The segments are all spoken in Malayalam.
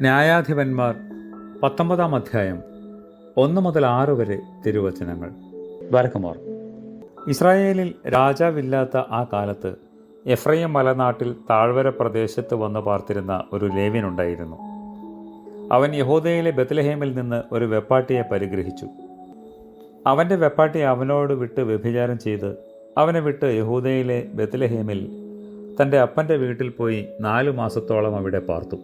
ന്യായാധിപന്മാർ. പത്തൊമ്പതാം അധ്യായം ഒന്ന് മുതൽ ആറ് വരെ തിരുവചനങ്ങൾ. വരക്കുമോർ. ഇസ്രായേലിൽ രാജാവില്ലാത്ത ആ കാലത്ത് എഫ്രൈം മലനാട്ടിൽ താഴ്വര പ്രദേശത്ത് വന്നു പാർത്തിരുന്ന ഒരു ലേവ്യനുണ്ടായിരുന്നു അവൻ യഹൂദയിലെ ബത്ലഹേമിൽ നിന്ന് ഒരു വെപ്പാട്ടിയെ പരിഗ്രഹിച്ചു. അവന്റെ വെപ്പാട്ടി അവനോട് വിട്ട് വ്യഭിചാരം ചെയ്ത് അവനെ വിട്ട് യഹൂദയിലെ ബത്ലഹേമിൽ തന്റെ അപ്പന്റെ വീട്ടിൽ പോയി നാലു മാസത്തോളം അവിടെ പാർത്തു.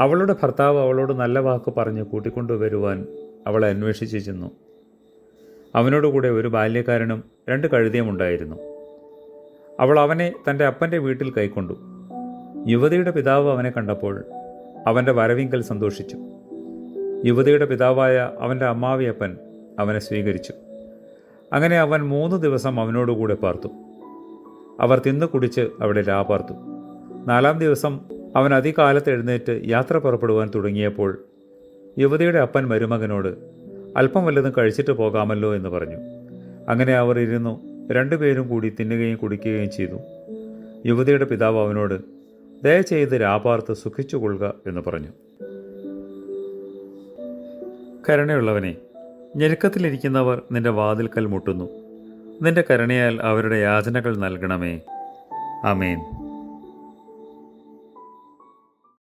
അവളുടെ ഭർത്താവ് അവളോട് നല്ല വാക്ക് പറഞ്ഞ് കൂട്ടിക്കൊണ്ടുവരുവാൻ അവളെ അന്വേഷിച്ച് ചെന്നു. അവനോടുകൂടെ ഒരു ബാല്യക്കാരനും രണ്ട് കഴുതിയും ഉണ്ടായിരുന്നു. അവൾ അവനെ തന്റെ അപ്പന്റെ വീട്ടിൽ കൈക്കൊണ്ടു. യുവതിയുടെ പിതാവ് അവനെ കണ്ടപ്പോൾ അവന്റെ വരവിങ്കൽ സന്തോഷിച്ചു. യുവതിയുടെ പിതാവായ അവന്റെ അമ്മാവിയപ്പൻ അവനെ സ്വീകരിച്ചു. അങ്ങനെ അവൻ മൂന്ന് ദിവസം അവനോടുകൂടെ പാർത്തു. അവർ തിന്നു കുടിച്ച് അവിടെ രാപാർത്തു നാലാം ദിവസം അവൻ അതികാലത്ത് എഴുന്നേറ്റ് യാത്ര പുറപ്പെടുവാൻ തുടങ്ങിയപ്പോൾ യുവതിയുടെ അപ്പൻ മരുമകനോട് അല്പം വല്ലതും കഴിച്ചിട്ട് പോകാമല്ലോ എന്ന് പറഞ്ഞു. അങ്ങനെ അവർ ഇരുന്നു രണ്ടുപേരും കൂടി തിന്നുകയും കുടിക്കുകയും ചെയ്തു. യുവതിയുടെ പിതാവ് അവനോട് ദയചെയ്ത് രാപാർത്ത് സുഖിച്ചുകൊള്ളുക എന്ന് പറഞ്ഞു. കരുണയുള്ളവനെ ഞെരുക്കത്തിലിരിക്കുന്നവർ നിന്റെ വാതിൽക്കൽ മുട്ടുന്നു. നിന്റെ കരുണയാൽ അവരുടെ യാചനകൾ നൽകണമേ. അമേൻ